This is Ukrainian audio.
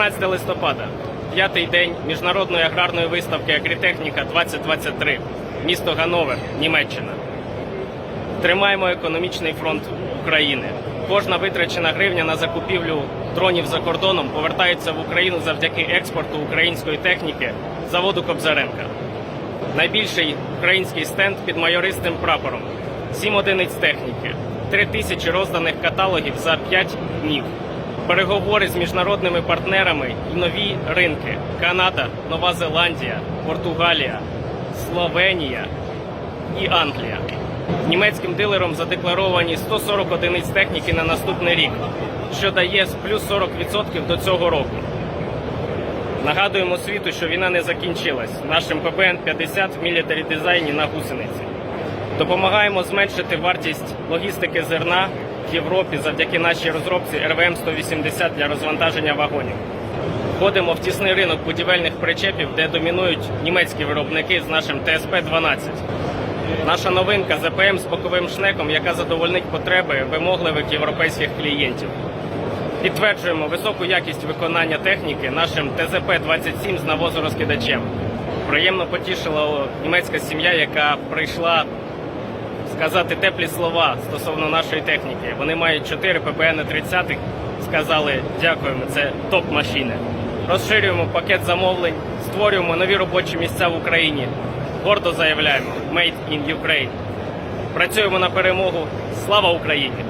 16 листопада, п'ятий день міжнародної аграрної виставки Агрітехніка 2023, місто Ганновер, Німеччина. Тримаємо економічний фронт України. Кожна витрачена гривня на закупівлю дронів за кордоном повертається в Україну завдяки експорту української техніки заводу Кобзаренка. Найбільший український стенд під майористим прапором, сім одиниць техніки, три тисячі розданих каталогів за п'ять днів. Переговори з міжнародними партнерами і нові ринки: Канада, Нова Зеландія, Португалія, Словенія і Англія. Німецьким дилером задекларовані 140 одиниць техніки на наступний рік, що дає плюс 40% до цього року. Нагадуємо світу, що війна не закінчилась. Нашим ПБН-50 в мілітарі дизайні на гусениці. Допомагаємо зменшити вартість логістики зерна Європі завдяки нашій розробці РВМ-180 для розвантаження вагонів. Входимо в тісний ринок будівельних причепів, де домінують німецькі виробники з нашим ТСП-12. Наша новинка ЗПМ з боковим шнеком, яка задовольнить потреби вимогливих європейських клієнтів. Підтверджуємо високу якість виконання техніки нашим ТЗП-27 з навозорозкидачем. Приємно потішила німецька сім'я, яка прийшла сказати теплі слова стосовно нашої техніки. Вони мають 4 ППН 30 сказали дякуємо, це топ машини. Розширюємо пакет замовлень, створюємо нові робочі місця в Україні. Гордо заявляємо Made in Ukraine. Працюємо на перемогу. Слава Україні!